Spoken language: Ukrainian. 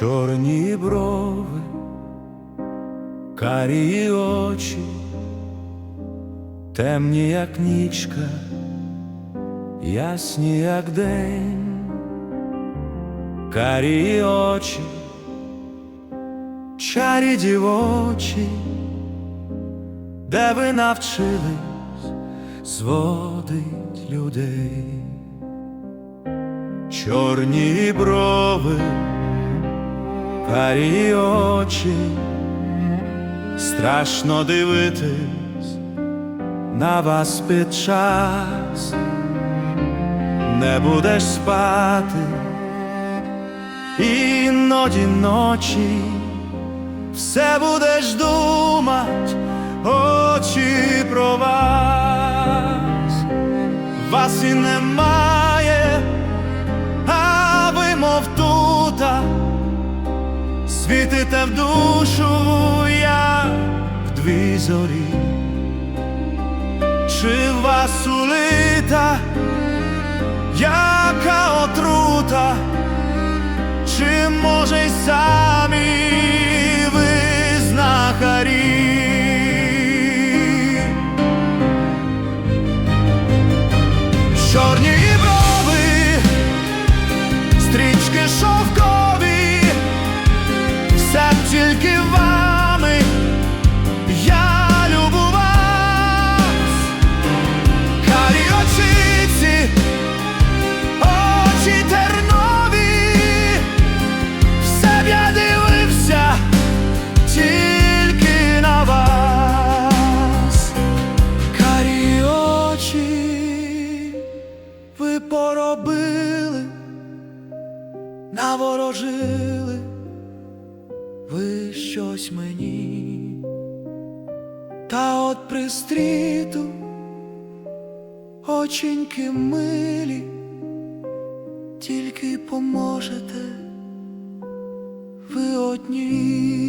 чорні брови, карії очі, темні, як нічка, ясні, як день, карії очі, чарі дівочі, де ви навчились зводить людей, чорні брови, карі очі, страшно дивитись на вас під час, не будеш спати, іноді ночі, все будеш думать, очі про вас, вас і немає, світите в душу, як в дві зорі, чи в вас улита, яка отрута, чи може й самі тільки вами, я любував, карі очиці, очі тернові, все б я дивився тільки на вас, карі очі ви поробили, наворожили ви щось мені, та от пристріту оченьки милі, тільки поможете ви одні.